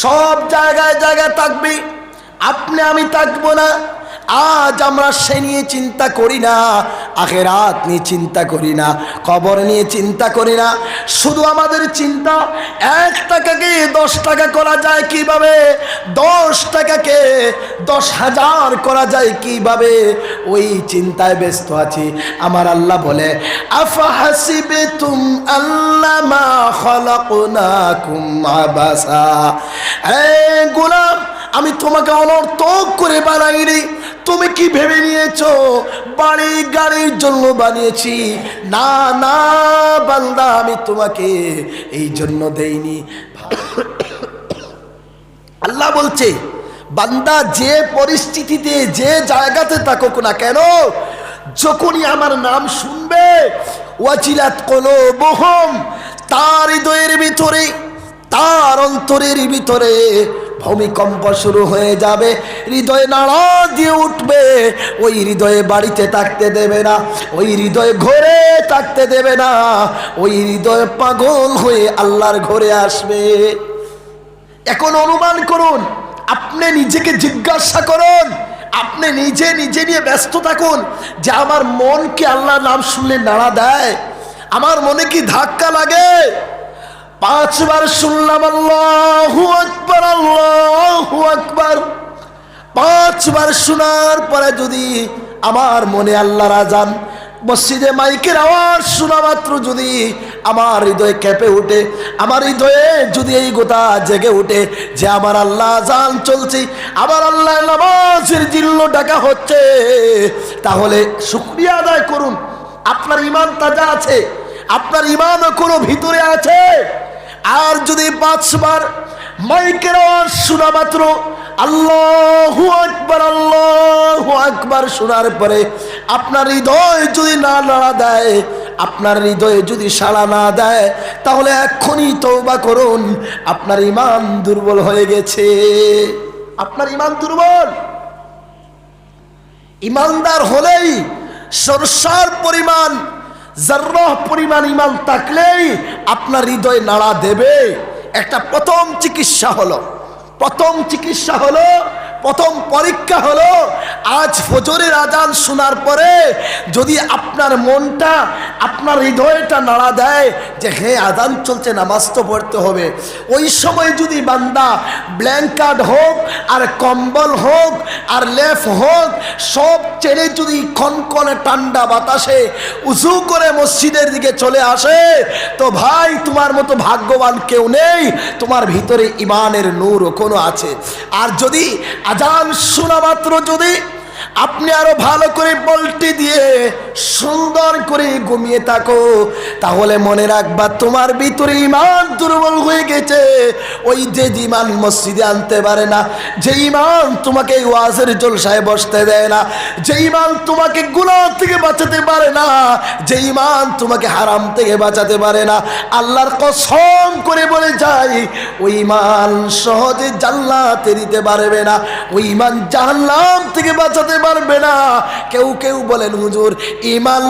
সব জায়গায় জায়গায় থাকবি। আপনি আমি তাকবো না আজ আমরা সে নিয়ে চিন্তা করি না, আখেরাত নিয়ে চিন্তা করি না খবর নিয়ে চিন্তা করি না। শুধু আমাদের চিন্তা, এক টাকাকে দশ টাকা করা যায় কীভাবে? দশ টাকাকে দশ হাজার করা যায় কীভাবে? ওই চিন্তায় ব্যস্ত আছি। আমার আল্লাহ বলে আফা হাসিবে তুম আল্লামা খলাকুনাকুম আবাসা। এ গোলাম আমি তোমাকে অনর্থক করে বানাই বানাইনি। তুমি কি ভেবে নিয়েছ? বাড়ি গাড়ির জন্য বানিয়েছি। না না, বান্দা, আমি তোমাকে এই জন্য দেইনি। আল্লাহ বলছে, বান্দা, যে পরিস্থিতিতে, যে জায়গাতে থাকুক না কেন, যখনই আমার নাম শুনবে ওয়াচিলাত কোনো বহম তার হৃদয়ের ভিতরে, তার অন্তরের ভিতরে ভূমিকম্প শুরু হয়ে যাবে। হৃদয়ে নাড়া দিয়ে উঠবে। ওই হৃদয়ে বাড়িতে থাকতে দেবে না। ওই হৃদয়ে ঘরে থাকতে দেবে না। ওই হৃদয়ে পাগল হয়ে আল্লাহর ঘরে আসবে। এখন অনুমান করুন, আপনি নিজেকে জিজ্ঞাসা করুন, আপনি নিজে নিজে নিয়ে ব্যস্ত থাকুন যে আমার মন কি আল্লাহর নাম শুনলে নাড়া দেয়। আমার মনে কি ধাক্কা লাগে? পাঁচবার শুনলাম, আল্লাহ আকবার আল্লাহ আকবার। পাঁচবার শোনার পরে যদি আমার মনে আল্লাহর আজান মসজিদে মাইকের আওয়াজ শোনা মাত্র যদি আমার হৃদয়ে কেঁপে উঠে, আমার হৃদয়ে যদি এই গোটা জেগে উঠে যে আমার আল্লাহ জান চলছে, আমার আল্লাহ নামাজের জিল্ল ডাকা হচ্ছে, তাহলে শুক্রিয়া আদায় করুন। আপনার ইমান তাজা আছে, আপনার ইমানও কোনো ভিতরে আছে। আর যদি পাঁচবার, মাইকের আওয়াজ শোনা মাত্র, আল্লাহু আকবার আল্লাহু আকবার শোনার পরে আপনার হৃদয় যদি না নাড়া দেয়, আপনার হৃদয়ে যদি সাড়া না দেয়, তাহলে এক্ষুনি তৌবা করুন, আপনার ইমান দুর্বল হয়ে গেছে। আপনার ইমান দুর্বল। ইমানদার হলেই সরসার পরিমাণ জার্রাহ পরিমাণ ইমান থাকলেই আপনার হৃদয় নাড়া দেবে। একটা প্রথম চিকিৎসা হলো। প্রথম চিকিৎসা হলো প্রথম পরীক্ষা হলো, আজ ফজরের আজান শোনার পরে যদি আপনার মনটা, আপনার হৃদয়টা নাড়া দেয় যে হ্যাঁ আজান চলছে, নামাজ তো পড়তে হবে। ওই সময় যদি বান্দা ব্ল্যাঙ্কার্ড হোক, আর কম্বল হোক, আর লেফ হোক, সব ছেড়ে যদি কনকনে ঠান্ডা বাতাসে উঁচু করে মসজিদের দিকে চলে আসে, তো ভাই, তোমার মতো ভাগ্যবান কেউ নেই, তোমার ভিতরে ইমানের নূর কোনো আছে। আর যদি আজান শোনা মাত্র যদি আপনি আরও ভালো করে পল্টি দিয়ে সুন্দর করে ঘুমিয়ে থাকো। তাহলে মনে রাখবা তোমার ভিতরে ইমান দুর্বল হয়ে গেছে। ওই যে ইমান মসজিদে আনতে পারে না, যে ইমান তোমাকে ওয়াজের জলসায় বসতে দেয় না, যে ইমান তোমাকে গুণা থেকে বাঁচাতে পারে না, যে ইমান তোমাকে হারাম থেকে বাঁচাতে পারে না। আল্লাহর কসম করে বলে যাই ওই ইমান সহজে জান্নাতে দিতে পারবে না। ওই ইমান জাহান্নাম থেকে বাঁচাতে পারবে না। কেউ কেউ বলেন, হুজুর ইমান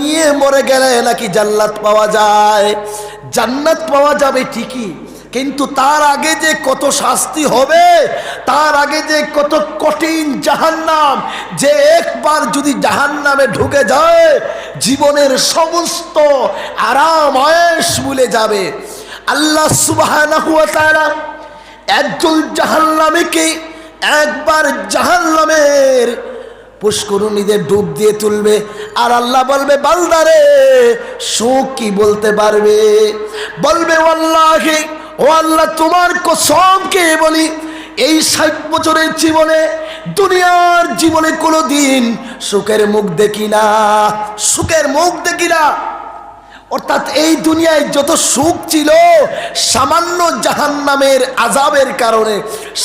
নিয়ে মরে গেলে নাকি জান্নাত পাওয়া যায়? জান্নাত পাওয়া যাবে ঠিকই, কিন্তু তার আগে যে কত শাস্তি হবে, তার আগে যে কত কঠিন জাহান্নাম, যে একবার যদি জাহান্নামে ঢুকে যায়, জীবনের সমস্ত আরাম আয়েস ভুলে যাবে। আল্লাহ তাআলা একজন জাহান্নামীকে একবার জাহান্নামের পুষ্করণীদের ডুব দিয়ে তুলবে। আর আল্লাহ বলবে বালদারে সুখ কি বলতে পারবে? বলবে ও আল্লাহকে ও আল্লাহ, তোমার কসমকে বলি? এই ষাট বছরের জীবনে, দুনিয়ার জীবনে কোনো দিন সুখের মুখ দেখি না, সুখের মুখ দেখি না। অর্থাৎ এই দুনিয়ায় যত সুখ ছিল, সামান্য জাহান্নামের আজাবের কারণে,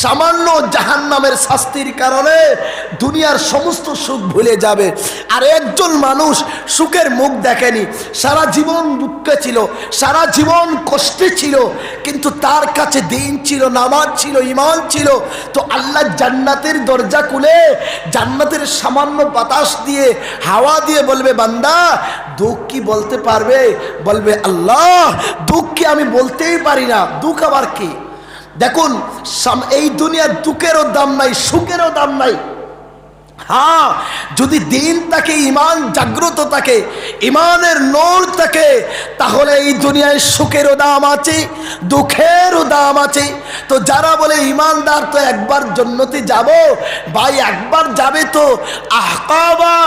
সামান্য জাহান্নামের শাস্তির কারণে দুনিয়ার সমস্ত সুখ ভুলে যাবে। আর একজন মানুষ সুখের মুখ দেখেনি, সারা জীবন দুঃখে ছিল, সারা জীবন কষ্টে ছিল, কিন্তু তার কাছে দিন ছিল, নামাজ ছিল ইমান ছিল। তো আল্লাহ জান্নাতের দরজা খুলে, জান্নাতের সামান্য বাতাস দিয়ে, হাওয়া দিয়ে বলবে, বান্দা, দুঃখ কি বলতে পারবে? বলবে, আল্লাহ, দুঃখকে আমি বলতেই পারি না। দুঃখ আবার কি? দেখুন এই দুনিয়ার দুঃখেরও দাম নাই, সুখেরও দাম নাই। হ্যাঁ যদি দিন থাকে ইমান জাগ্রত থাকে ইমানের নূর থাকে তাহলে এই দুনিয়ায় সুখেরও দাম আছে, দুঃখেরও দাম আছে। তো যারা বলে ইমানদার তো একবার জন্নতে যাব? ভাই, একবার যাবে তো। আহকাবা,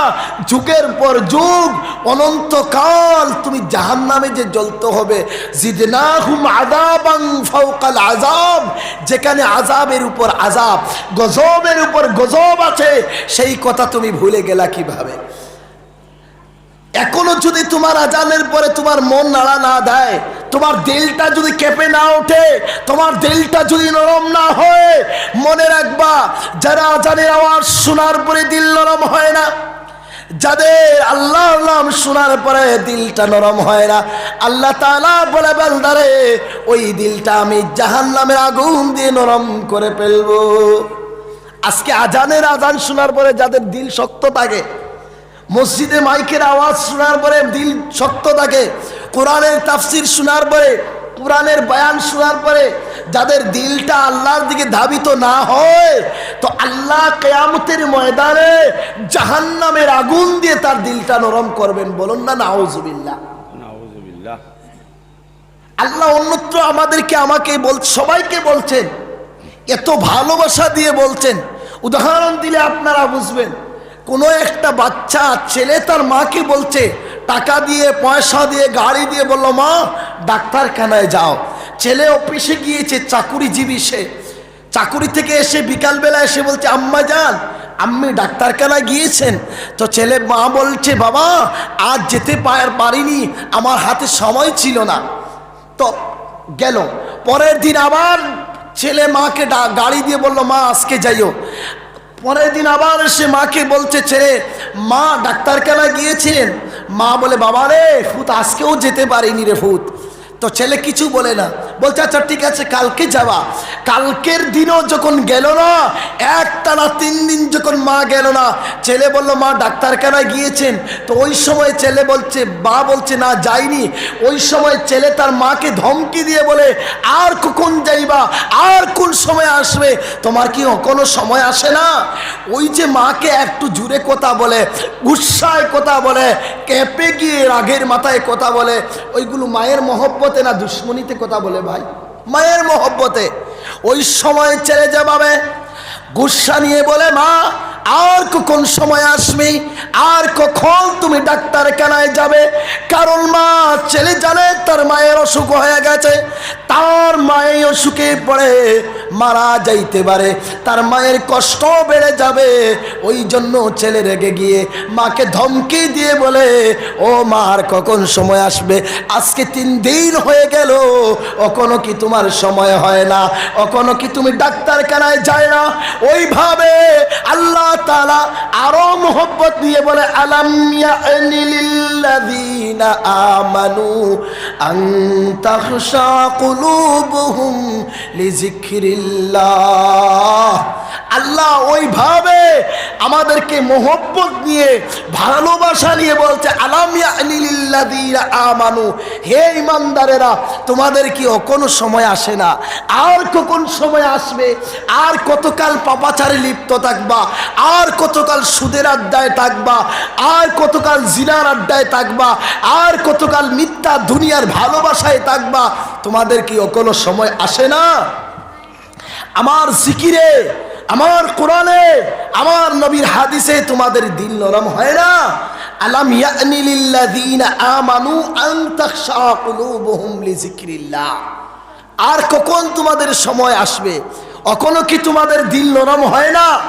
যুগের পর যুগ, অনন্তকাল তুমি জাহান নামে যে জ্বলতে হবে। আযাব, যেখানে আযাবের উপর আজাব গজবের উপর গজব আছে সেই কথা তুমি ভুলে গেলা কীভাবে? এখনও যদি তোমার আজানের পরে তোমার মন নাড়া না দেয়, তোমার দিলটা যদি কেঁপে না ওঠে, তোমার দিলটা যদি নরম না হয়, মনে রাখবা, যারা আজানের আওয়াজ শোনার পরে দিল নরম হয় না, যাদের আল্লাহর নাম শোনার পরে দিলটা নরম হয় না, আল্লাহ তালা বলে বেলদারে ওই দিলটা আমি জাহান নামের আগুন দিয়ে নরম করে ফেলব। আজকে আজানের আজান শোনার পরে যাদের দিল শক্ত থাকে মসজিদে মাইকের আওয়াজ শোনার পরে দিল শক্ত থাকে কোরআনের তাফসির শোনার পরে কোরআনের বয়ান শোনার পরে যাদের দিলটা আল্লাহর দিকে ধাবিত না হয় তো আল্লাহ কেয়ামতের ময়দানে জাহান্নামের আগুন দিয়ে তার দিলটা নরম করবেন বলুন না নাউজুবিল্লাহ। আল্লাহ অন্যত্র আমাদেরকে আমাকে বল সবাইকে বলছেন এত ভালোবাসা দিয়ে বলছেন উদাহরণ দিলে আপনারা বুঝবেন। কোনো একটা বাচ্চা, ছেলে তার মাকে বলছে, টাকা দিয়ে, পয়সা দিয়ে, গাড়ি দিয়ে বলল, মা, ডাক্তারখানায় যাও। ছেলে অফিসে গিয়েছে, চাকুরিজীবী সে। চাকুরি থেকে এসে বিকালবেলা এসে বলছে, আম্মা যান, আম্মি ডাক্তারখানায় গিয়েছেন। তো ছেলে মা বলছে, বাবা, আজ যেতে পার- পারিনি, আমার হাতে সময় ছিল না। তো গেল। পরের দিন আবার ছেলে মাকে গাড়ি দিয়ে বলল, মা, আজকে যাইও। পরের দিন আবার সে মাকে বলছে, ছেলে, মা ডাক্তারখানা গিয়েছিলেন। মা বলে বাবা রে ফুত আজকেও যেতে পারিনি রে ফুত তো ছেলে কিছু বলে না। বলছে আচ্ছা ঠিক আছে, কালকে যাওয়া কালকের দিনও যখন গেল না, একটানা তিন দিন যখন মা গেল না, ছেলে বলল, মা, ডাক্তারখানায় গিয়েছেন। তো ওই সময় ছেলে বলছে বা বলছে, না, যাইনি। ওই সময় ছেলে তার মাকে ধমকি দিয়ে বলে, আর কখন যাইবা? আর কোন সময় আসবে? তোমার কি কোনো সময় আসে না? ওই যে মাকে একটু জুড়ে কথা বলে গুসায় কথা বলে, কেঁপে গিয়ে রাগের মাথায় কথা বলে, ওইগুলো মায়ের মহব্বতে না দুশ্মনীতে কথা বলে ভাই? মায়ের মহব্বতে। ওই সময় ছেলে যাবে গুসা নিয়ে বলে, মা, আর কখন সময় আসবে? আর কখন তুমি ডাক্তারখানায় যাবে? কারণ মা, ছেলে জানে তার মায়ের অসুখ হয়ে গেছে। তার মায়ের অসুখে পড়ে মারা যাইতে পারে। তার মায়ের কষ্ট বেড়ে যাবে। ওই জন্য ছেলে রেগে গিয়ে মাকে ধমকি দিয়ে বলে, ও মার কখন সময় আসবে? আজকে তিন দিন হয়ে গেল কখনো কি তোমার সময় হয় না? কখনো কি তুমি ডাক্তারখানায় যায় না? ওইভাবে আল্লাহ তালা আরও মোহব্বত দিয়ে বলে, আলাম ইয়ানি লিল্লাযীনা আমানু লিযিকরিল্লাহ. আল্লাহ ওইভাবে আমাদেরকে মোহব্বত নিয়ে, ভালোবাসা নিয়ে বলছে, আলাম ইয়ানি আমানু। হে ইমানদারেরা তোমাদের কি কোনো সময় আসে না? আর কখন সময় আসবে? আর কতকাল পাপাচারে লিপ্ত থাকবা? আর কতকাল সুদের আড্ডায় থাকবা? আর কতকাল জিনার আড্ডায় থাকবা? আর কতকাল মিথ্যা দুনিয়ার ভালোবাসায় থাকবা? তোমাদের কি কোনো সময় আসে না? আমার জিকিরে আমার কোরআনে, আমার নবীর হাদিসে তোমাদের দিল নরম হয় না? আলাম ইয়ানিলিল্লাযীনা আমানু আন তাখশা কুলুবুহুম লিযিকরিল্লাহ। আর কখন তোমাদের সময় আসবে? অকোনো কি তোমাদের দিল নরম হয় না?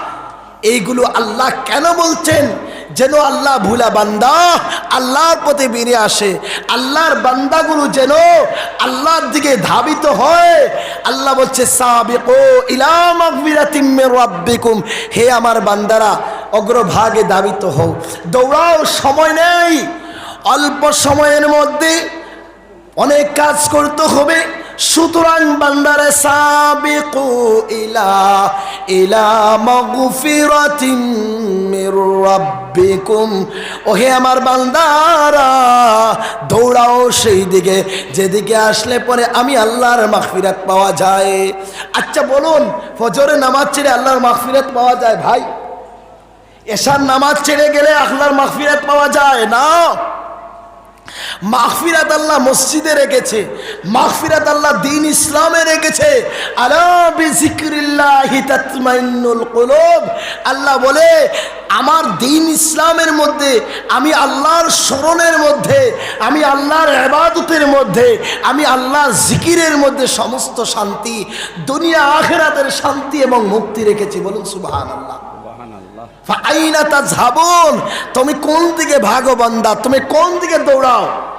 এইগুলো আল্লাহ কেন বলছেন? যেন আল্লাহ ভুলা বান্দা, আল্লাহর পথে বেরিয়ে আসে। আল্লাহর বান্দাগুলো যেন আল্লাহর দিকে ধাবিত হয়। আল্লাহ বলছে, সাবিকো ইলা মাগফিরাতিম মির রাব্বিকুম। হে আমার বান্দারা, অগ্রভাগে ধাবিত হও। দৌড়াও, সময় নেই। অল্প সময়ের মধ্যে অনেক কাজ করতে হবে। সুতরাং বান্দারে, সাবিকু ইলা ইলা মাগফিরাতিন মির রাব্বিকুম। ওহে আমার বান্দারা, দৌড়াও সেই দিকে, যেদিকে আসলে পরে আমি আল্লাহর মাগফিরাত পাওয়া যায়। আচ্ছা বলুন, ফজরে নামাজ ছেড়ে আল্লাহর মাগফিরাত পাওয়া যায় ভাই? এশার নামাজ ছেড়ে গেলে আল্লাহর মাগফিরাত পাওয়া যায় না? মাগফিরাত আল্লাহ মসজিদে রেখেছে, মাগফিরাত আল্লাহ দিন ইসলামে রেখেছে। আল্লাহ বলে, আমার দিন ইসলামের মধ্যে, আমি আল্লাহর স্মরণের মধ্যে, আমি আল্লাহর ইবাদতের মধ্যে, আমি আল্লাহর জিকিরের মধ্যে সমস্ত শান্তি, দুনিয়া আখেরাতের শান্তি এবং মুক্তি রেখেছি। বলুন সুবহানাল্লাহ। আইনা তা ঝাবন তুমি কোন দিকে ভাগো বান্দা? তুমি কোন দিকে দৌড়াও?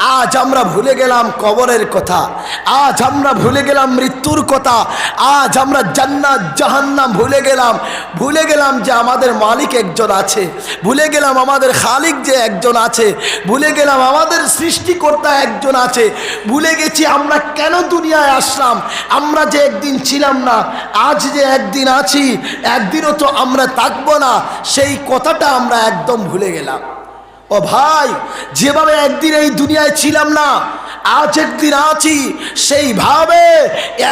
আজ আমরা ভুলে গেলাম কবরের কথা। আজ আমরা ভুলে গেলাম মৃত্যুর কথা। আজ আমরা জান্নাত, জাহান্নাম ভুলে গেলাম। ভুলে গেলাম যে আমাদের মালিক একজন আছে। ভুলে গেলাম আমাদের খালিক যে একজন আছে। ভুলে গেলাম আমাদের সৃষ্টিকর্তা একজন আছে। ভুলে গেছি আমরা কেন দুনিয়ায় আসলাম? আমরা যে একদিন ছিলাম না, আজ যে একদিন আছি, একদিনও তো আমরা থাকব না। সেই কথাটা আমরা একদম ভুলে গেলাম। ও ভাই, যেভাবে একদিন এই দুনিয়ায় ছিলাম না, আজ একদিন আছি, সেইভাবে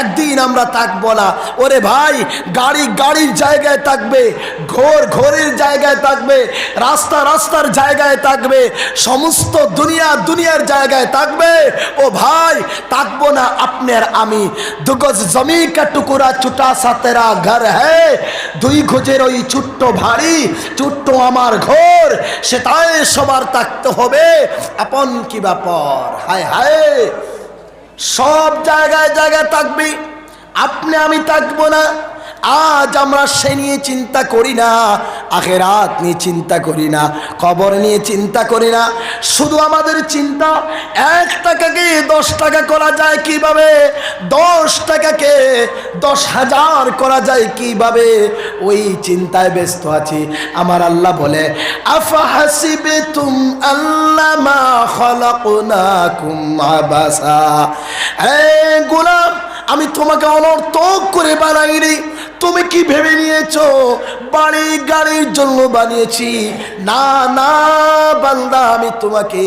একদিন আমরা থাকব না। ওরে ভাই, গাড়ি গাড়ির জায়গায় থাকবে, ঘোর ঘোরের জায়গায় থাকবে, রাস্তা রাস্তার জায়গায় থাকবে, সমস্ত দুনিয়া দুনিয়ার জায়গায় থাকবে। ও ভাই, থাকব না আপনার আমি। দুগজ জমি কা টুকুরা ছুটা সাতেরা ঘর হ্যাঁ দুই গজের ওই ছোট্ট ভারী ছোট্ট আমার ঘর, সেটাই সবার থাকতে হবে। আপন কি ব্যাপার? হায় হায়। সব জায়গায় জায়গায় থাকবি। আপনি আমি থাকব না। আজ আমরা সে নিয়ে চিন্তা করি না, আখেরাত নিয়ে চিন্তা করি না খবর নিয়ে চিন্তা করি না। শুধু আমাদের চিন্তা, এক টাকাকে দশ টাকা করা যায় কীভাবে? দশ টাকাকে দশ হাজার করা যায় কীভাবে? ওই চিন্তায় ব্যস্ত আছি। আমার আল্লাহ বলে, আফা হাসিবে তুম আল্লাহ মা খলাকুনাকুম আবাসা? এ গোলাম, আমি তোমাকে অনর্থক করে বানাইনি। তুমি কি ভেবে নিয়েছো? বাড়ি গাড়ির জন্য বানিয়েছি। না না, বান্দা, আমি তোমাকে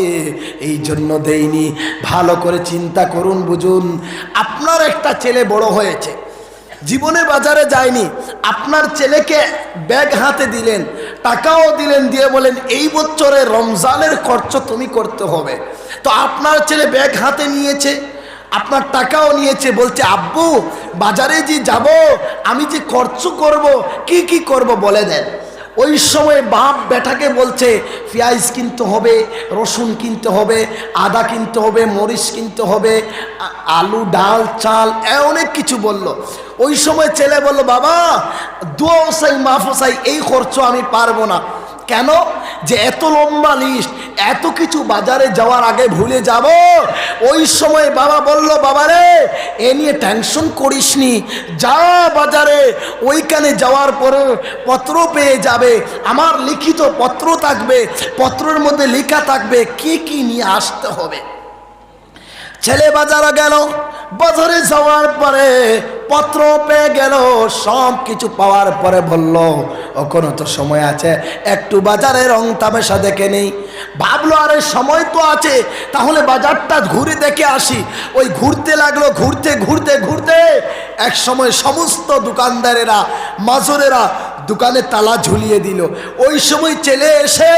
এই জন্য দেইনি। ভালো করে চিন্তা করুন, বুঝুন। আপনার একটা ছেলে বড় হয়েছে। জীবনে বাজারে যায়নি। আপনার ছেলেকে ব্যাগ হাতে দিলেন, টাকাও দিলেন, দিয়ে বলেন, এই বছরে রমজানের খরচ তুমি করতে হবে। তো আপনার ছেলে ব্যাগ হাতে নিয়েছে। আপনার টাকাও নিয়েছে, বলছে, আব্বু, বাজারে যে যাব, আমি যে খরচ করব, কি কি করব বলে দেন। ওই সময় বাপ বেটাকে বলছে, পেঁয়াজ কিনতে হবে, রসুন কিনতে হবে, আদা কিনতে হবে, মরিচ কিনতে হবে আলু, ডাল, চাল অনেক কিছু বলল। ওই সময় ছেলে বলল, বাবা দুয়াশাই মাফসাই এই খরচ আমি পারব না। কেন? যে এত লম্বা লিস্ট এত কিছু বাজারে যাওয়ার আগে ভুলে যাব? ওই সময় বাবা বলল বাবা রে এ নিয়ে টেনশন করিসনি। যা বাজারে, ওইখানে যাওয়ার পরে পত্র পেয়ে যাবে। আমার লিখিত পত্র থাকবে, পত্রের মধ্যে লেখা থাকবে, কি কি নিয়ে আসতে হবে? ছেলে বাজারে গেল। বাজারে যাওয়ার পরে পত্র পেয়ে গেল, সব কিছু পাওয়ার পরে বলল, ওখানে তো সময় আছে, একটু বাজারে রং তামেশা দেখে নেই। ভাবলো, আরে, সময় তো আছে, তাহলে বাজারটা ঘুরে দেখে আসি। ওই ঘুরতে লাগল, ঘুরতে ঘুরতে ঘুরতে এক সময় সমস্ত দোকানদারেরা, মাজরেরা দোকানে তালা ঝুলিয়ে দিল। ওই সময় ছেলে এসে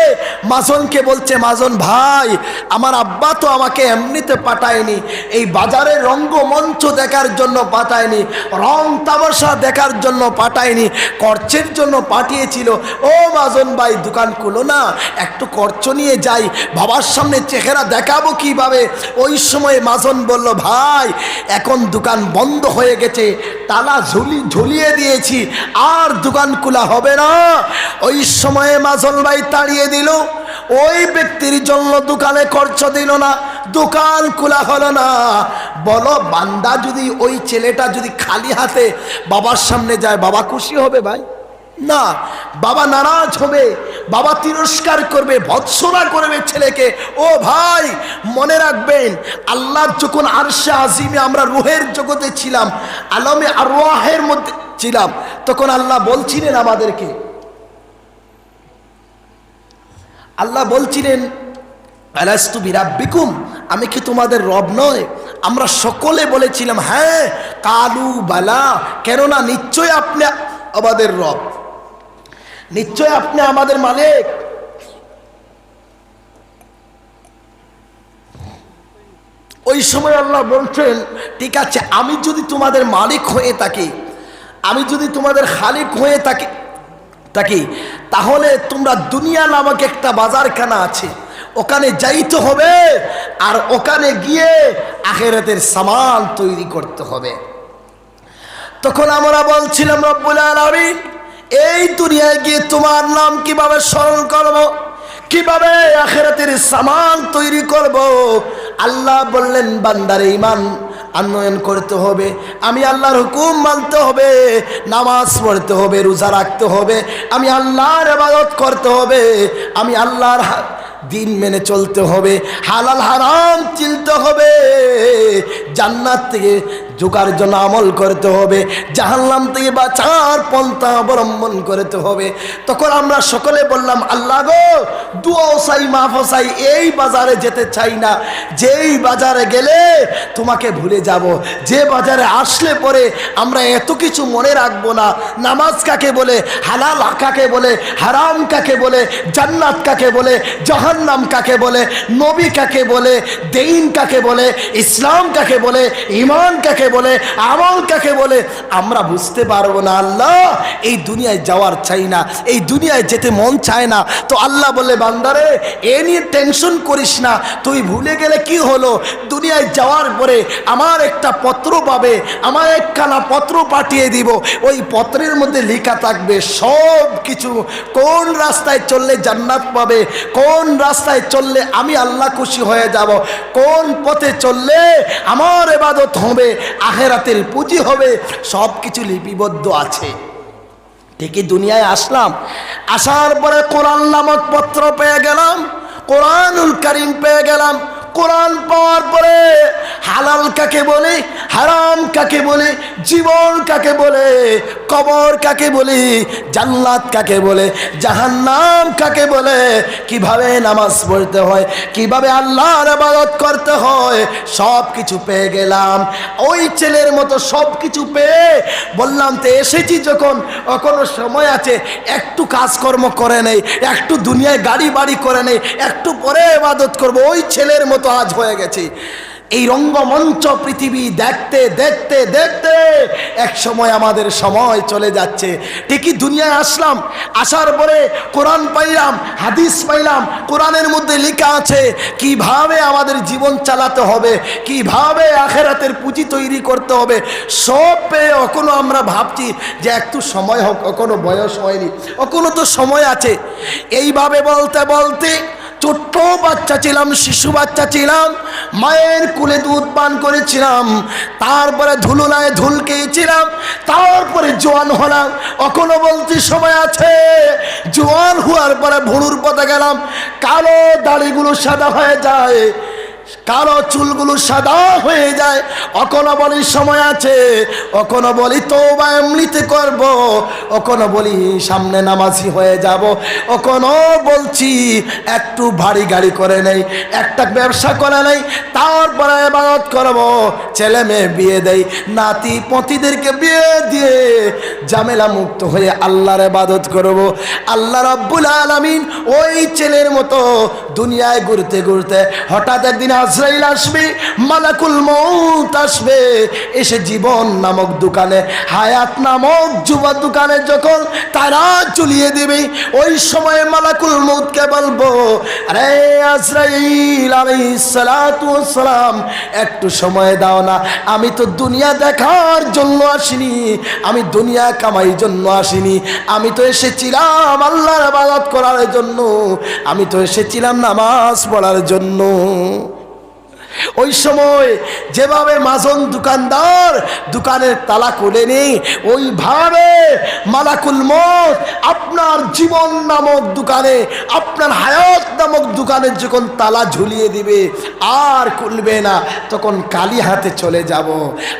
মাজনকে বলছে মাজন ভাই, আমার আব্বা তো আমাকে এমনিতে পাঠায়নি। এই বাজারে রঙ্গমঞ্চ দেখার জন্য পাঠায়নি, রং তামাশা দেখার জন্য পাঠায়নি খরচের জন্য পাঠিয়েছিল। ও মাজন ভাই, দোকান খুলো না, একটু খরচ নিয়ে যাই, বাবার সামনে চেহারা দেখাবো কীভাবে? ওই সময় মাজন বলল, ভাই, এখন দোকান বন্ধ হয়ে গেছে, তালা ঝুলি, ঝুলিয়ে দিয়েছি, আর দোকান খোলা হবে না। ওই সময়ে মাজন ভাই তাড়িয়ে দিল। ওই ব্যক্তির জন্য দোকানে খরচ দিল না। দোকান খোলা হলো না। বলো, বান্দা যদি ওই ছেলেটা যদি খালি হাতে বাবার সামনে যায়, বাবা খুশি হবে ভাই? না, বাবা নারাজ হবে, বাবা তিরস্কার করবে, ভৎসনা করবে ছেলেকে। ও ভাই, মনে রাখবেন, আল্লাহর যখন আরশে আজিমে আমরা রুহের জগতে ছিলাম, আলমে আরওয়াহের মধ্যে ছিলাম, তখন আল্লাহ বলছিলেন আমাদেরকে, আল্লাহ বলছিলেন বিরাব্বিকুম, আমি কি তোমাদের রব নয়? আমরা সকলে বলেছিলাম হ্যাঁ কালু বালা, কেননা নিশ্চয় আপনি আমাদের রব। নিশ্চয় আপনি আমাদের মালিক। ওই সময় আল্লাহ বলছেন, ঠিক আছে, আমি যদি তোমাদের মালিক হয়ে থাকি, আমি যদি তোমাদের খালিক হয়ে থাকি থাকি, তাহলে তোমরা দুনিয়া নামক একটা বাজার বাজারখানা আছে। ওখানে যাইতে হবে আর ওখানে গিয়ে আখেরাতের সামান তৈরি করতে হবে। তখন আমরা বলছিলাম, রব্বুল আলামিন এই দুনিয়ায় গিয়ে তোমার নাম কীভাবে স্মরণ করব? কীভাবে আখেরাতের সামান তৈরি করব? আল্লাহ বললেন, বান্দার ইমান আন্নয়ন করতে হবে, আমি আল্লাহর হুকুম মানতে হবে, নামাজ পড়তে হবে, রোজা রাখতে হবে, আমি আল্লাহর ইবাদত করতে হবে, আমি আল্লাহর দিন মেনে চলতে হবে, হালাল হারাম চিনতে হবে, জান্নাত থেকে জোগার জন্য আমল করতে হবে, জাহান্নাম থেকে বাঁচার পন্থা অবলম্বন করতে হবে। তখন আমরা সকলে বললাম, আল্লাহ গো দুয়াশাই মাফসাই এই বাজারে যেতে চাই না। যেই বাজারে গেলে তোমাকে ভুলে যাব। যে বাজারে আসলে পরে আমরা এত কিছু মনে রাখব না। নামাজ কাকে বলে, হালাল কাকে বলে, হারাম কাকে বলে, জান্নাত কাকে বলে, জাহান্নাম কাকে বলে, নবী কাকে বলে, দেইন কাকে বলে, ইসলাম কাকে বলে ইমান কাকে বলে? আমল কাকে বলে? আমরা বুঝতে পারব না, আল্লাহ। এই দুনিয়ায় যাওয়ার চাই না, এই দুনিয়ায় যেতে মন চায় না। তো আল্লাহ বলে বান্দারে, এ নিয়ে টেনশন করিস না। তুই ভুলে গেলে কি হলো? দুনিয়ায় যাওয়ার পরে আমার একটা পত্র পাবে, আমার একখানা পত্র পাঠিয়ে দিব। ওই পত্রের মধ্যে লেখা থাকবে, সব কিছু। কোন রাস্তায় চললে জান্নাত পাবে? কোন রাস্তায় চললে আমি আল্লাহ খুশি হয়ে যাব? কোন পথে চললে আমার এবাদত হবে? আখেরাতের পুঁজি হবে সব কিছু লিপিবদ্ধ আছে। ঠিকই দুনিয়ায় আসলাম, আসার পরে কোরআন নামক পত্র পেয়ে গেলাম, কোরআনুল করিম পেয়ে গেলাম কোরআন পাওয়ার পরে হালাল কাকে বলে, হারাম কাকে বলে, জীবন কাকে বলে, কবর কাকে বলি, জান্নাত কাকে বলে, জাহান্নাম কাকে বলে, কীভাবে নামাজ পড়তে হয়, কীভাবে আল্লাহর আবাদত করতে হয় সব কিছু পেয়ে গেলাম। ওই ছেলের মতো সব কিছু পেয়ে বললাম, তো এসেছি যখন, এখনও সময় আছে, একটু কাজকর্ম করে নেই, একটু দুনিয়ায় গাড়ি বাড়ি করে নেই, একটু পরে আবাদত করব। ওই ছেলের মতো আজ হয়ে গেছি। এই রঙ্গমঞ্চ পৃথিবী দেখতে দেখতে দেখতে এক সময় আমাদের সময় চলে যাচ্ছে। ঠিকই দুনিয়ায় আসলাম, আসার পরে কোরআন পাইলাম, হাদিস পাইলাম, কোরআনের মধ্যে লেখা আছে, কীভাবে আমাদের জীবন চালাতে হবে, কীভাবে আখেরাতের পুঁজি তৈরি করতে হবে, সব পেয়ে এখনও আমরা ভাবছি যে একটু সময় হোক এখনও বয়স হয়নি এখনও তো সময় আছে। এইভাবে বলতে বলতে ছোট্ট বাচ্চা ছিলাম, শিশু বাচ্চা ছিলাম, মায়ের কুলে দুধ পান করেছিলাম, তারপরে ধুলুনায় ধুল খেয়েছিলাম, তারপরে জোয়ান হলাম, এখনও বলছি সময় আছে। জোয়ান হওয়ার পরে ভুরুর পথে গেলাম, কালো দাড়িগুলো সাদা হয়ে যায় কালো চুলগুলো সাদা হয়ে যায়। অকনো বলি সময় আছে, অকনো বলি তো বা এমনিতে করব, অকনো বলি সামনে নামাজি হয়ে যাব, অকনো বলছি একটু ভারী গাড়ি করে নেই, একটা ব্যবসা করে নেই, তারপরে এবাদত করব, ছেলে মেয়ে বিয়ে দেই, নাতি পতিদেরকে বিয়ে দিয়ে জামেলা মুক্ত হয়ে আল্লাহর এবাদত করব। আল্লাহ রব্বুল আলামিন ওই ছেলের মতো দুনিয়ায় ঘুরতে ঘুরতে হঠাৎ একদিন আজরাইল আসবে, মালাকুল মৌত আসবে। এসে জীবন নামক দোকানে, হায়াত নামক যুব দোকানে যখন তারা চলিয়ে দেবে, ওই সময়ে মালাকুল মৌতকে বলব, আরে আজরাইল আলাইহিস সালাতু ওয়াস সালাম, একটু সময় দাও না, আমি তো দুনিয়া দেখার জন্য আসিনি, আমি দুনিয়া কামাই জন্য আসিনি, আমি তো এসেছিলাম আল্লাহর ইবাদত করার জন্য, আমি তো এসেছিলাম নামাজ পড়ার জন্য। ওই সময় যেভাবে মাজন দোকানদার দোকানের তালা খুলে নেই, ওইভাবে মালাকুল মত আপনার জীবন নামক দোকানে, আপনার হায়াত নামক দোকানে যখন তালা ঝুলিয়ে দিবে, আর খুলবে না, তখন কালি হাতে চলে যাব।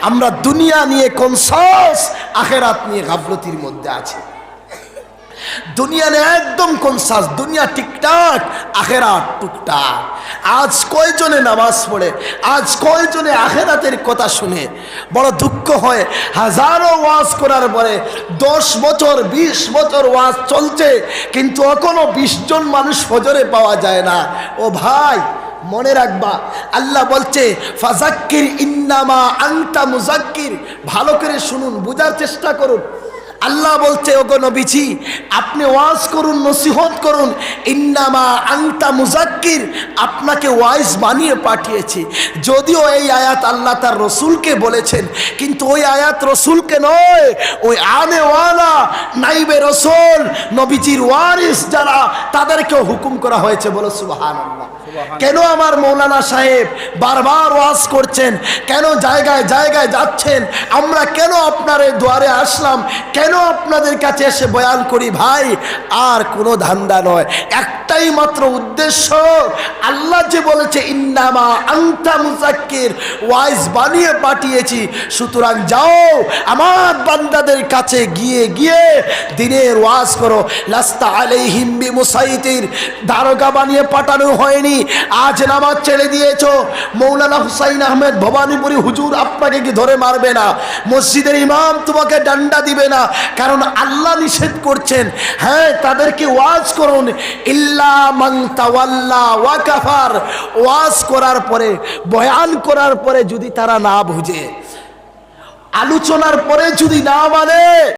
আমরা দুনিয়া নিয়ে কনসাস আখেরাত নিয়ে গাফলতির মধ্যে আছি। দুনিয়া নিয়ে একদম কনসাস দুনিয়া ঠিকঠাক আখেরাত টুকটাক। আজ কয়জনে নামাজ পড়ে, আজ কয়জনে আখেরাতের কথা শুনে? বড় দুঃখ হয়, হাজারো ওয়াজ করার পরে দশ বছর, বিশ বছর ওয়াজ চলছে, কিন্তু এখনও বিশ জন মানুষ ফজরে পাওয়া যায় না। ও ভাই, মনে রাখবা, আল্লাহ বলছে, ফাজাক্কির ইন্নামা আংটা মুজাক্কির। ভালো করে শুনুন, বোঝার চেষ্টা করুন। আল্লাহ বলছে ওগো নবীজি আপনি ওয়াজ করুন নসিহত করুন। ইন্নামা আংতা মুজাক্কির আপনাকে ওয়াইজ বানিয়ে পাঠিয়েছি। যদিও এই আয়াত আল্লাহ তার রসুলকে বলেছেন কিন্তু ওই আয়াত রসুলকে নয় ওই আনে ওয়ালা নাইবে রসুল নবীজির ওয়ারিস যারা তাদেরকেও হুকুম করা হয়েছে বলো সুবাহান কেন আমার মৌলানা সাহেব বারবার ওয়াজ করছেন? কেন জায়গায় জায়গায় যাচ্ছেন? আমরা কেন আপনার এই দুয়ারে আসলাম? কেন আপনাদের কাছে এসে বয়ান করি ভাই আর কোনো ধান্দা নয়। একটাই মাত্র উদ্দেশ্য। আল্লাহ যে বলেছে, ইন্নামা আংতা মুজাক্কির ওয়াইজ বানিয়ে পাঠিয়েছি। সুতরাং যাও, আমার বান্দাদের কাছে গিয়ে গিয়ে দিনের ওয়াজ করো। লাস্তা আলাইহিম বিমুসাইতির, দারোগা বানিয়ে পাঠানো হয়নি। আজ নামাজ ছেড়ে দিয়েছ। মৌলানা হুসাইন আহমেদ ভবানীপুরি হুজুর আপনাকে কি ধরে মারবে না? মসজিদের ইমাম তোমাকে ডান্ডা দিবে না। কারণ আল্লাহ নিষেধ করছেন হ্যাঁ তাদেরকে ওয়াজ করুন। ইল্লা ওয়াজ করার পরে, বয়ান করার পরে যদি তারা না বুঝে, আলোচনার পরে যদি না মানে